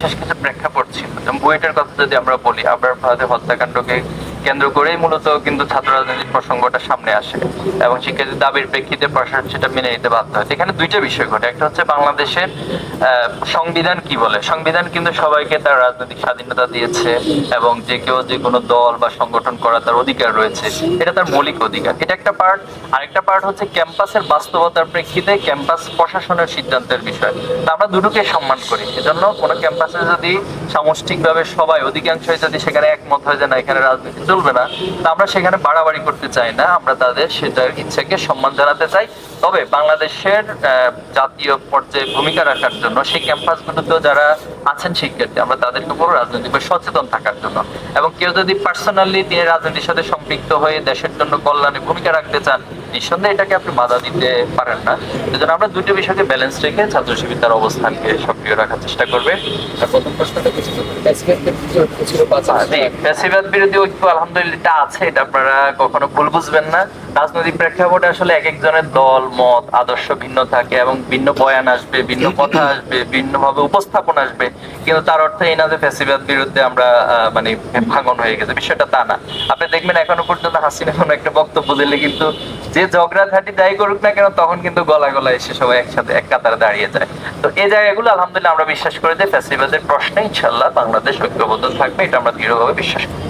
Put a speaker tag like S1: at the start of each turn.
S1: বিশেষ কিছু প্রেক্ষাপট ছিল। বইটার কথা যদি আমরা বলি আবার ভারতের হত্যাকাণ্ডকে কেন্দ্র করেই মূলত কিন্তু ছাত্র রাজনীতির প্রসঙ্গটা সামনে আসে এবং শিক্ষার্থীর দাবির প্রেক্ষিতে প্রশাসন সেটা মেনে নিতে বাধ্য হয়। এখানে দুইটা বিষয় ঘটে। একটা হচ্ছে বাংলাদেশের সংবিধান কি বলে? সংবিধান কিন্তু সবাইকে তার রাজনৈতিক স্বাধীনতা দিয়েছে এবং যে কেউ যে কোনো দল বা সংগঠন করার তার অধিকার রয়েছে, এটা তার মৌলিক অধিকার। এটা একটা পার্ট আরেকটা পার্ট হচ্ছে ক্যাম্পাসের বাস্তবতার প্রেক্ষিতে ক্যাম্পাস প্রশাসনের সিদ্ধান্তের বিষয়। তা আমরা দুটোকে সম্মান করি। এজন্য কোনো ক্যাম্পাসে যদি সামষ্টিকভাবে সবাই অধিকাংশই যদি সেখানে একমত হয় যে না, এখানে রাজনীতি চলবে না, তা আমরা সেখানে বাড়াবাড়ি করতে চাই না। আমরা তাদের সেটার ইচ্ছাকে সম্মান জানাতে চাই। তবে বাংলাদেশের জাতীয় পর্যায়ে ভূমিকা রাখার জন্য, সেই ক্যাম্পাসগুলোতেও যারা আছেন শিক্ষার্থী, আমরা তাদেরকে উপর রাজনৈতিকভাবে সচেতন থাকার জন্য। এবং কেউ যদি পার্সোনালি তিনি রাজনীতির সাথে সম্পৃক্ত হয়ে দেশের জন্য কল্যাণে ভূমিকা রাখতে চান নিঃসন্দেহে এটাকে আপনি বাধা দিতে পারেন না। সেজন্য আমরা দুটো বিষয়কে ব্যালেন্স রেখে ছাত্র শিবির তার অবস্থানকে সক্রিয় রাখার চেষ্টা করবে। ফ্যাসিবাদ বিরোধী ঐক্য আলহামদুলিল্লাহ আছে এটা আপনারা কখনো ভুল বুঝবেন না। রাজনৈতিক প্রেক্ষাপটে আসলে এক একজনের দল মত আদর্শ ভিন্ন থাকে এবং ভিন্ন বয়ান আসবে ভিন্ন কথা আসবে ভিন্নভাবে উপস্থাপন আসবে। কিন্তু তার অর্থ এই না যে ফ্যাসিবাদ বিরুদ্ধে আমরা মানে ভাঙন হয়ে গেছে বিষয়টা তা না। আপনি দেখবেন এখনও পর্যন্ত হাসিনা কোনো একটা বক্তব্য দিলে কিন্তু যে ঝগড়া ঝাঁটি যাই করুক না কেন তখন কিন্তু গলা গলা এসে সবাই একসাথে এক কাতারে দাঁড়িয়ে যায়। তো এই জায়গাগুলো আলহামদুলিল্লাহ আমরা বিশ্বাস করি যে ফ্যাসিবাদের প্রশ্নে ইনশাল্লাহ বাংলাদেশ ঐক্যবদ্ধ থাকবে এটা আমরা দৃঢ়ভাবে বিশ্বাস করি।